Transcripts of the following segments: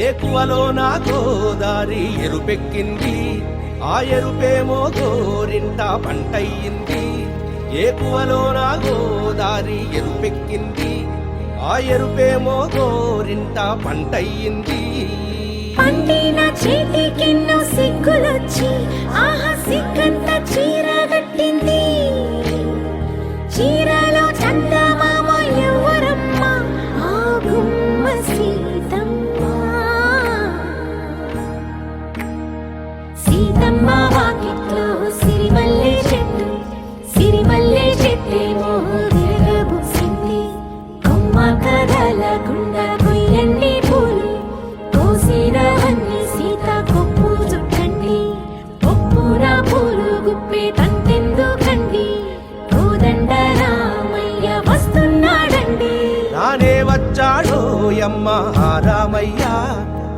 ఏకువలో నా గోదారి ఎరుపెక్కింది. ఆ ఎరుపేమో గోరింట పంటయ్యింది. ఏకువలో నా గోదారి ఎరుపెక్కింది. ఆ ఎరుపేమో గోరింట పంటయ్యింది. పండిన చేతికెన్నో సిగ్గులొచ్చి ఆహా సిగ్గంత చీర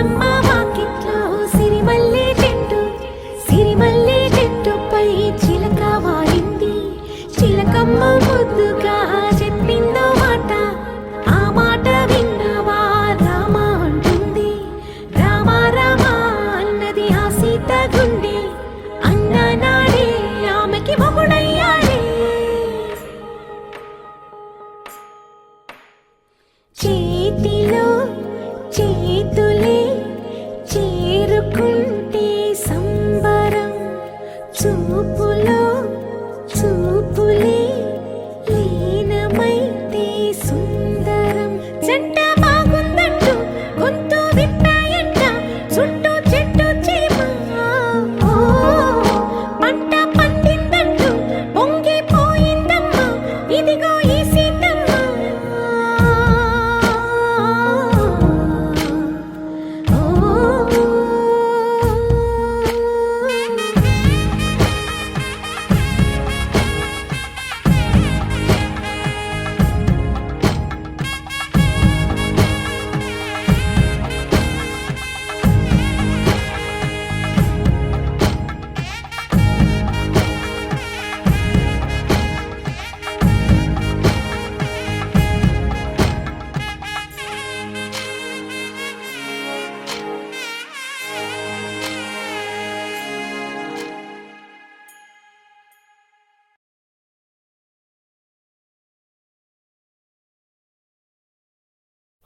సీతమ్మ వాకిట్లో చెట్టు చెట్టుపై చిలక వాలింది చిలకమ్మ ముద్దుగా చెప్పిందో మాట ఆ మాట విన్నవా రామ అంటుంది. రామ రామ అన్నది ఆ సీత గుండె అన్న నాడే ఆమెకి మొగుడయ్యాడే. చేతిలో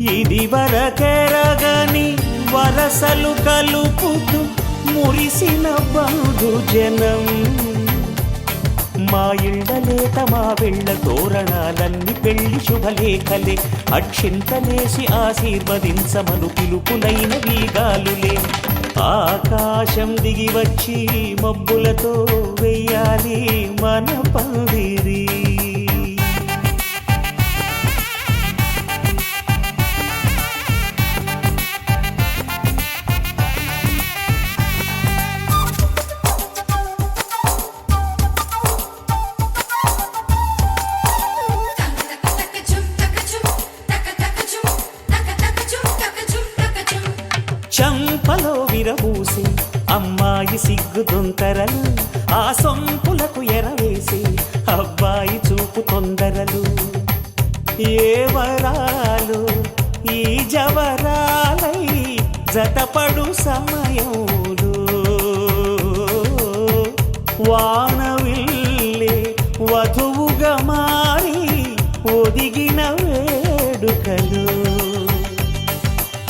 ఇది వరకెరగని వరసలు కలుపుతూ మురిసిన బంధు జనం. మా ఇళ్ళలేత మా వెళ్ళ తోరణాలన్ని పెళ్ళి శుభలేఖలే అక్షింతలేసి ఆశీర్వదించమను పిలుపులైన వీగాలులే. ఆకాశం దిగి వచ్చి మబ్బులతో వెయ్యాలి మన పందిరి. అమ్మాయి ఆ సొంపులకు ఎరవేసి అబ్బాయి చూపు తొందరలు. ఏ వరాలు ఈ జవరాలై జతపడు సమయం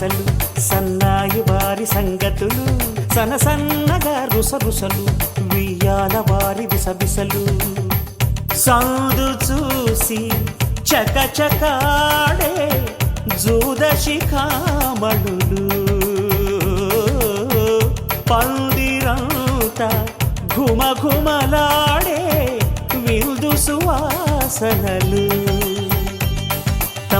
ఆశలు సన్నాయి వారి సంగతులు సన సన్నగా రుసరుసలు వియ్యాల వారి విసబిసలు సందు చూసి చకచకాడే చకాడే జూద శిఖామణులు. పందిరంతా ఘుమ ఘుమలాడే విందు సువాసనలు.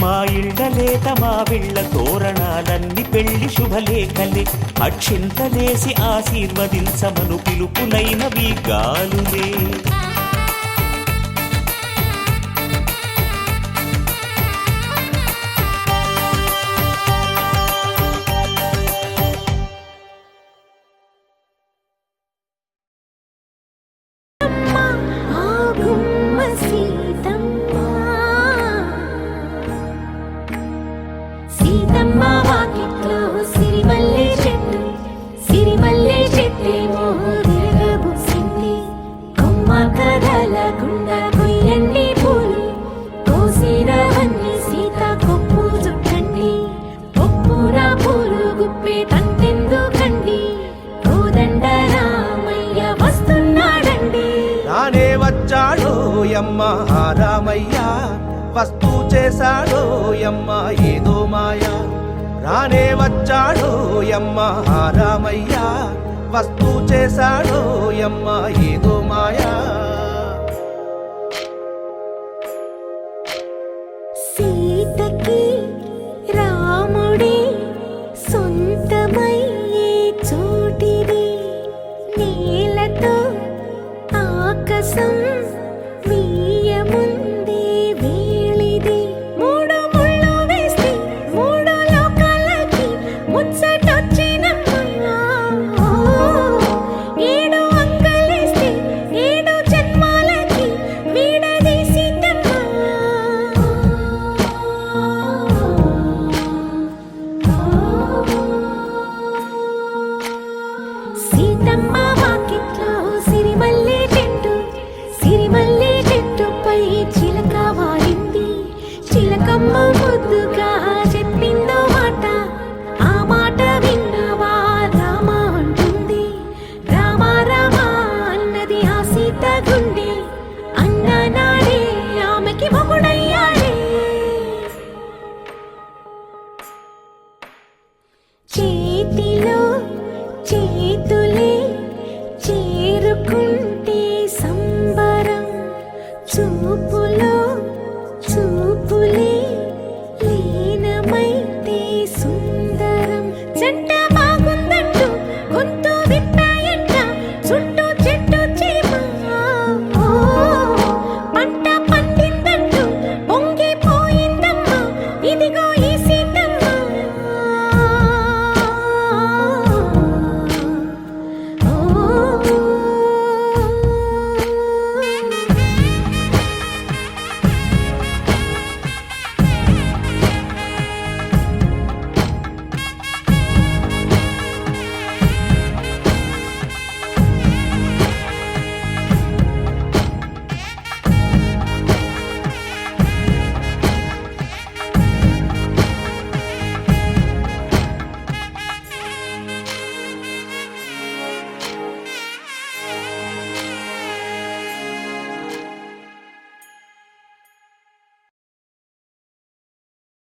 మా ఇళ్ళలేత మా విళ్ళ తోరణాలన్నీ పెళ్ళి శుభలేఖలే. అక్షింతలేసి ఆశీర్వదించమను పిలుపులైనవి గాలులే. చేశాడో యమ్మ ఏదో మాయ. రానే వచ్చాడో యమ్మ ఆ రామయ్య. వస్తూ చేశాడో యమ్మ ఏదో మాయా. సీతకి రాముడే సొంతమయ్యే చోటిది. నేలతో ఆకాశం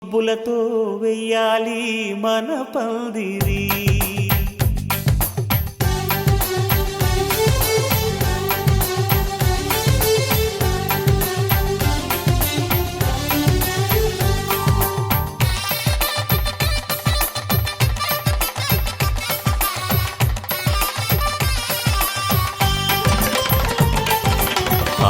మబ్బులతో వెయ్యాలి మన పందిరి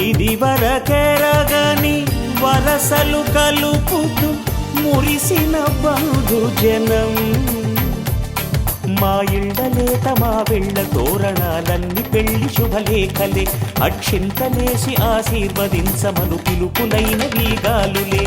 ఇది వరకెరగని వరసలు కలుపుతూ మురిసిన బంధు జనం. మా ఇళ్ళలేత మా వెళ్ళ తోరణాలన్నీ పెళ్ళి శుభలేఖలే. అక్షింతలేసి ఆశీర్వదించమను పిలుపులైన వీగాలులే